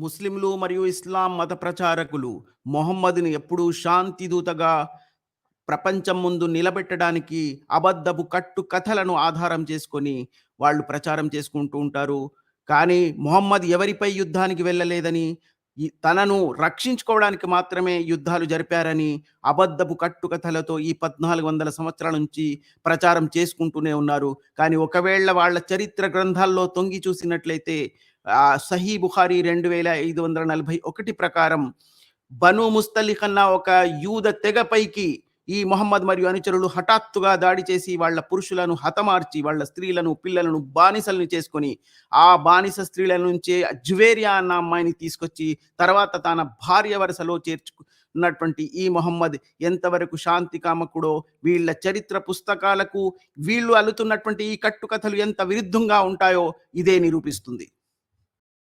ముస్లింలు మరియు ఇస్లాం మత ప్రచారకులు మొహమ్మద్‌ని ఎప్పుడూ శాంతి దూతగా ప్రపంచం ముందు నిలబెట్టడానికి అబద్ధపు కట్టు కథలను ఆధారం చేసుకొని వాళ్ళు ప్రచారం చేసుకుంటూ ఉంటారు. కానీ మొహమ్మద్ ఎవరిపై యుద్ధానికి వెళ్ళలేదని, తనను రక్షించుకోవడానికి మాత్రమే యుద్ధాలు జరిపారని అబద్ధపు కట్టుకథలతో ఈ 1400 సంవత్సరాల నుంచి ప్రచారం చేసుకుంటూనే ఉన్నారు. కానీ ఒకవేళ వాళ్ళ చరిత్ర గ్రంథాల్లో తొంగి చూసినట్లయితే ఆహ్, సహీ బుఖారీ 2541 ప్రకారం బను ముస్తలిఖ్ అన్న ఒక యూద తెగపైకి ఈ మొహమ్మద్ మరియు అనుచరులు హఠాత్తుగా దాడి చేసి వాళ్ళ పురుషులను హతమార్చి వాళ్ళ స్త్రీలను, పిల్లలను బానిసలను చేసుకొని, ఆ బానిస స్త్రీల నుంచే జువేరియా అన్న అమ్మాయిని తీసుకొచ్చి తర్వాత తన భార్య వరుసలో చేర్చుకున్నటువంటి ఈ మొహమ్మద్ ఎంతవరకు శాంతి కామకుడో వీళ్ళ చరిత్ర పుస్తకాలకు వీళ్ళు అల్లుతున్నటువంటి ఈ కట్టుకథలు ఎంత విరుద్ధంగా ఉంటాయో ఇదే నిరూపిస్తుంది.